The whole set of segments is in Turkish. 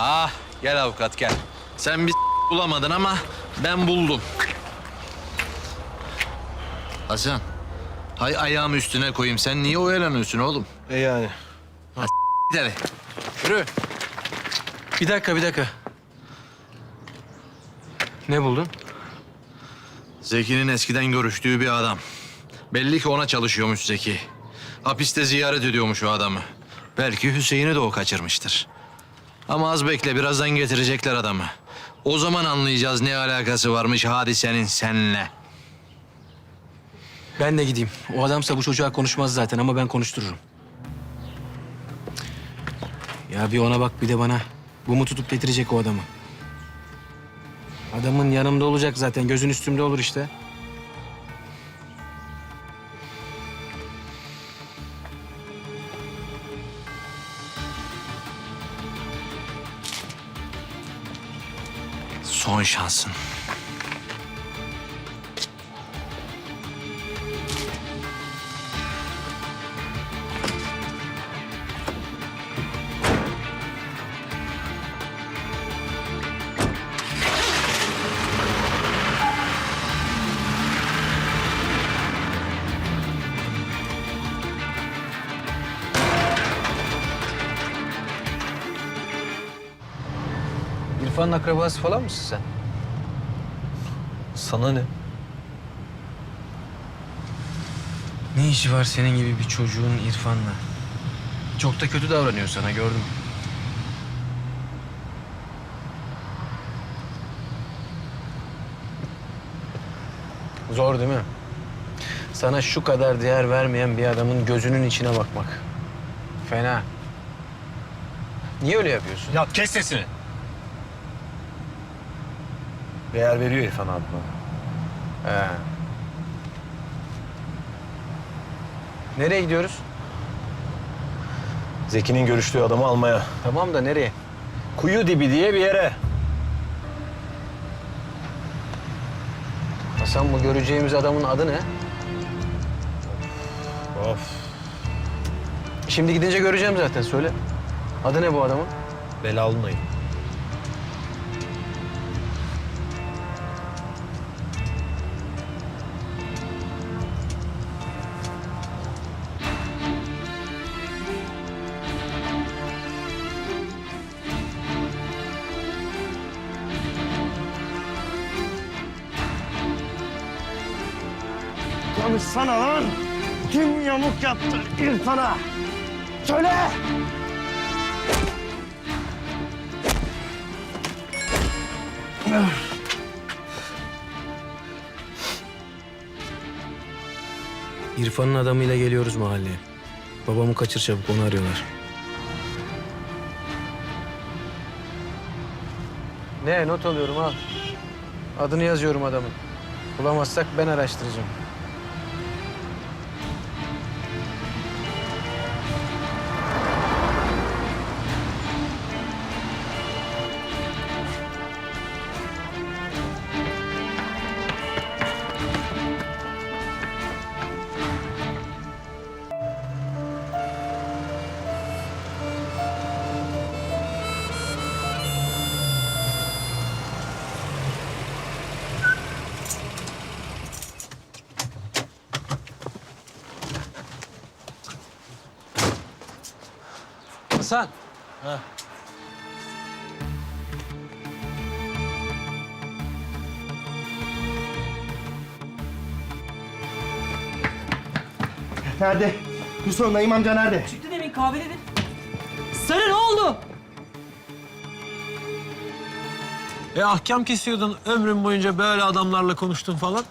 Ah gel avukat gel. Sen bir bulamadın ama ben buldum. Hasan. Hay ayağımı üstüne koyayım. Sen niye oyalanıyorsun oğlum? E yani. Hadi. Yürü. Bir dakika, bir dakika. Ne buldun? Zeki'nin eskiden görüştüğü bir adam. Belli ki ona çalışıyormuş Zeki. Hapiste ziyaret ediyormuş o adamı. Belki Hüseyin'i de o kaçırmıştır. Ama az bekle birazdan getirecekler adamı. O zaman anlayacağız ne alakası varmış hadisenin seninle. Ben de gideyim. O adamsa bu çocuğa konuşmaz zaten ama ben konuştururum. Ya bir ona bak bir de bana. Bu mu tutup getirecek o adamı? Adamın yanımda olacak zaten. Gözün üstümde olur işte. Şansın. İrfan'ın akrabası falan mısın sen? Sana ne? Ne işi var senin gibi bir çocuğun İrfan'la? Çok da kötü davranıyor sana gördüm. Zor değil mi? Sana şu kadar değer vermeyen bir adamın gözünün içine bakmak. Fena. Niye öyle yapıyorsun? Ya kes sesini. Değer veriyor İrfan abi bana. He. Nereye gidiyoruz? Zeki'nin görüştüğü adamı almaya. Tamam da nereye? Kuyu dibi diye bir yere. Hasan bu göreceğimiz adamın adı ne? Of. Şimdi gidince göreceğim zaten söyle. Adı ne bu adamın? Belalı Konuşsana lan! Kim yamuk yaptı İrfan'a? Söyle! İrfan'ın adamıyla geliyoruz mahalleye. Babamı kaçır çabuk onu arıyorlar. Ne not alıyorum al. Adını yazıyorum adamın. Bulamazsak ben araştıracağım. Hasan. Nerede? Hüsnü Naim amca nerede? Çıktı demin kahvededir. Sarı ne oldu? E ahkam kesiyordun ömrün boyunca böyle adamlarla konuştun falan.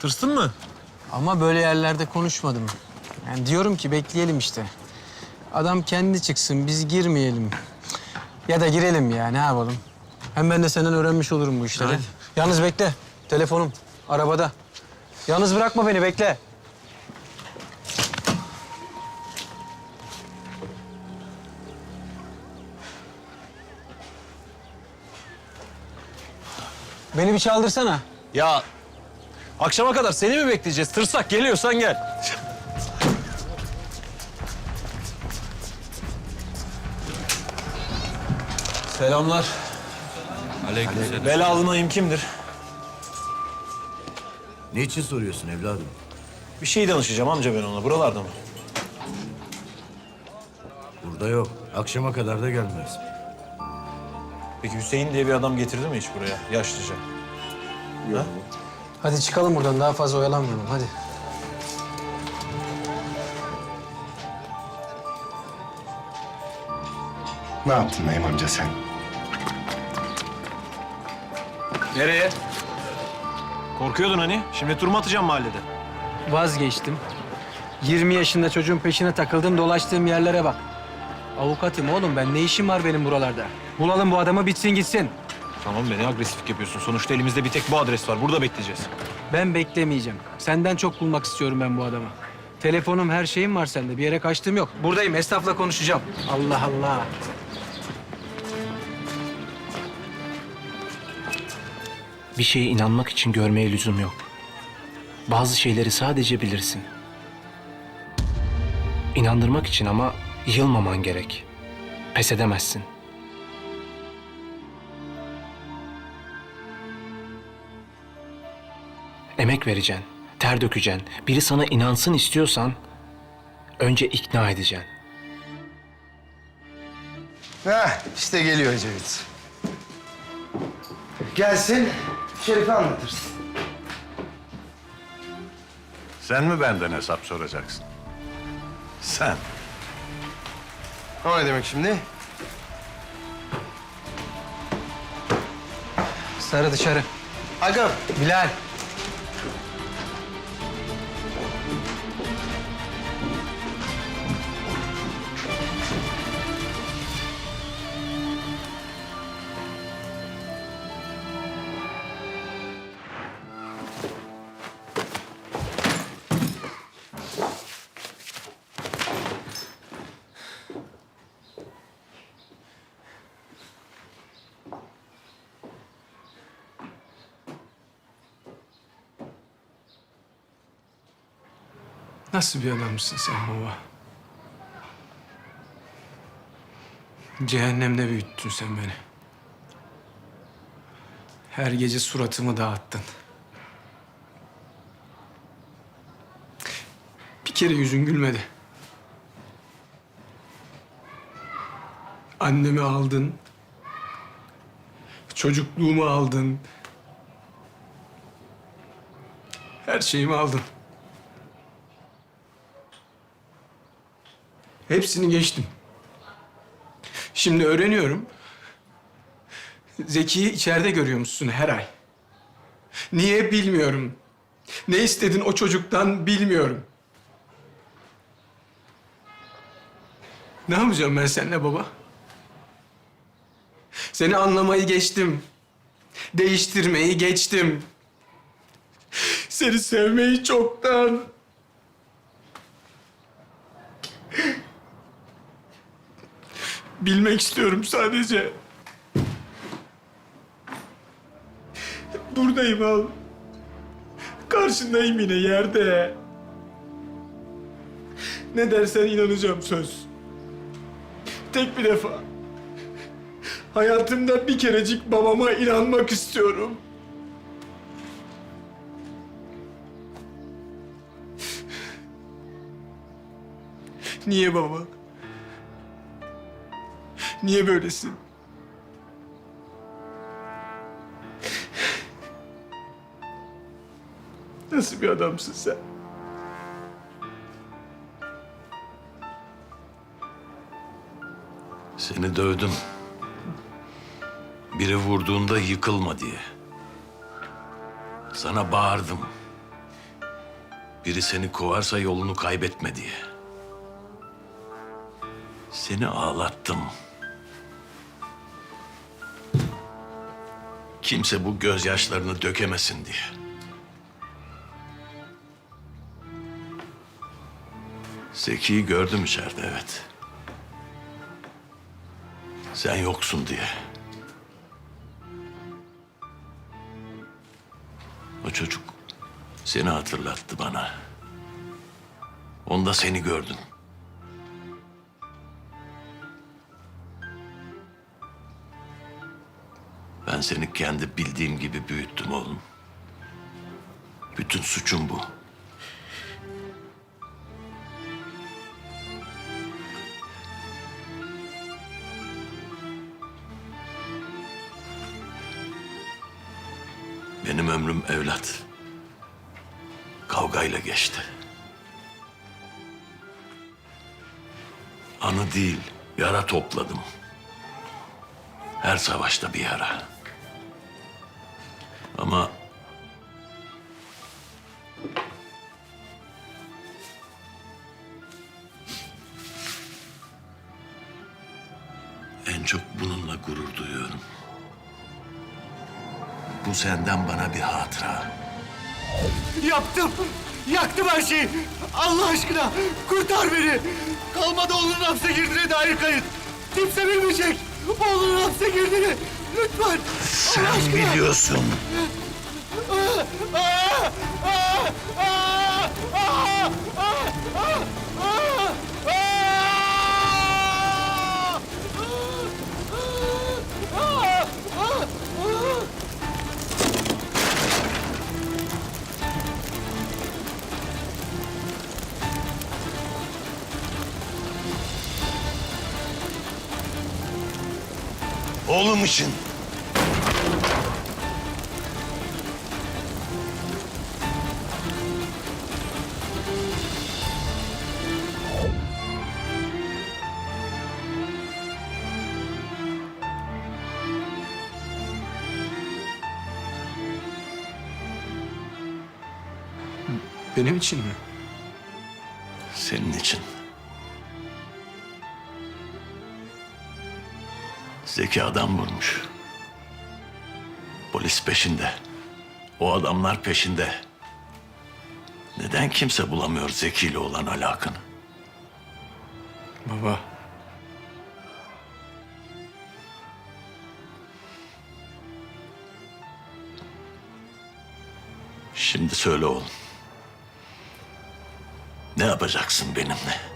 Tırstın mı? Ama böyle yerlerde konuşmadım. Yani diyorum ki bekleyelim işte. Adam kendi çıksın, biz girmeyelim. Ya da girelim ya, ne yapalım? Hem ben de senden öğrenmiş olurum bu işleri. Hadi. Yalnız bekle, telefonum arabada. Yalnız bırakma beni, bekle. Beni bir çaldırsana. Ya akşama kadar seni mi bekleyeceğiz? Tırsak geliyorsan gel. Selamlar. Aleykümselam. Belalı Naim kimdir? Niçin soruyorsun evladım? Bir şey danışacağım amca ben ona. Buralarda mı? Burada yok. Akşama kadar da gelmez. Peki Hüseyin diye bir adam getirdi mi hiç buraya? Yaşlıca. Ha? Hadi çıkalım buradan daha fazla oyalanmayalım hadi. Ne yaptın Naim amca sen? Nereye? Korkuyordun hani. Şimdi tur mu atacağım mahallede? Vazgeçtim. 20 yaşında çocuğun peşine takıldım dolaştığım yerlere bak. Avukatım oğlum ben ne işim var benim buralarda? Bulalım bu adamı bitsin gitsin. Tamam beni agresiflik yapıyorsun. Sonuçta elimizde bir tek bu adres var. Burada bekleyeceğiz. Ben beklemeyeceğim. Senden çok bulmak istiyorum ben bu adamı. Telefonum her şeyim var sende. Bir yere kaçtığım yok. Buradayım esnafla konuşacağım. Allah Allah. Bir şeye inanmak için görmeye lüzum yok. Bazı şeyleri sadece bilirsin. İnandırmak için ama yılmaman gerek. Pes edemezsin. Emek vereceksin, ter dökeceksin. Biri sana inansın istiyorsan önce ikna edeceksin. Heh, işte geliyor Ecevit. Gelsin, Şerif'e anlatırsın. Sen mi benden hesap soracaksın? Sen. O ne demek şimdi? Sarı dışarı. Agam, Bilal. Nasıl bir adamsın sen baba? Cehennemde büyüttün sen beni. Her gece suratımı dağıttın. Bir kere yüzün gülmedi. Annemi aldın. Çocukluğumu aldın. Her şeyimi aldın. Hepsini geçtim. Şimdi öğreniyorum. Zeki'yi içeride görüyormuşsun her ay. Niye bilmiyorum. Ne istedin o çocuktan bilmiyorum. Ne yapacağım ben seninle baba? Seni anlamayı geçtim. Değiştirmeyi geçtim. Seni sevmeyi çoktan. Bilmek istiyorum sadece. Buradayım al. Karşındayım yine yerde. Ne dersen inanacağım söz. Tek bir defa. Hayatımda bir kerecik babama inanmak istiyorum. Niye baba? Niye böylesin? Nasıl bir adamsın sen? Seni dövdüm. Biri vurduğunda yıkılma diye. Sana bağırdım. Biri seni kovarsa yolunu kaybetme diye. Seni ağlattım. Kimse bu gözyaşlarını dökemesin diye. Zeki'yi gördüm içeride evet. Sen yoksun diye. O çocuk seni hatırlattı bana. Onda seni gördüm. Ben seni kendi bildiğim gibi büyüttüm oğlum. Bütün suçum bu. Benim ömrüm evlat. Kavgayla geçti. Anı değil, yara topladım. Her savaşta bir yara. Senden bana bir hatıra. Yaptım. Yaktım her şeyi. Allah aşkına kurtar beni. Kalmadı oğlunun hapse girdiğine dair kayıt. Kimse bilmeyecek. Oğlunun hapse girdiğini. Lütfen. Allah aşkına. biliyorsun. Aa, aa, aa, aa, Oğlum için. Benim için mi? Senin için. Zeki adam vurmuş. Polis peşinde. O adamlar peşinde. Neden kimse bulamıyor Zeki ile olan alakanı? Baba. Şimdi söyle oğlum. Ne yapacaksın benimle?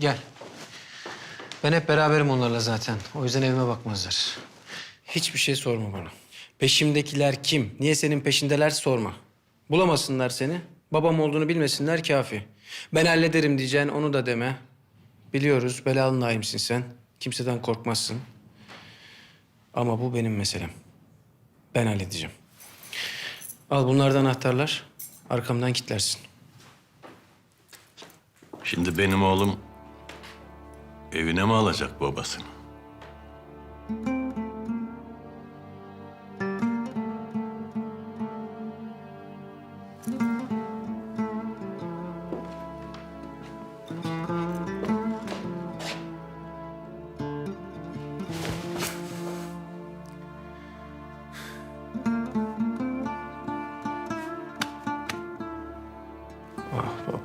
Gel. Ben hep beraberim onlarla zaten. O yüzden evime bakmazlar. Hiçbir şey sorma bana. Peşimdekiler kim? Niye senin peşindeler sorma. Bulamasınlar seni. Babam olduğunu bilmesinler kafi. Ben hallederim diyeceksin onu da deme. Biliyoruz belalı naimsin sen. Kimseden korkmazsın. Ama bu benim meselem. Ben halledeceğim. Al bunlardan anahtarlar. Arkamdan kilitlersin. Şimdi benim oğlum Evine mi alacak babasını? Ah baba.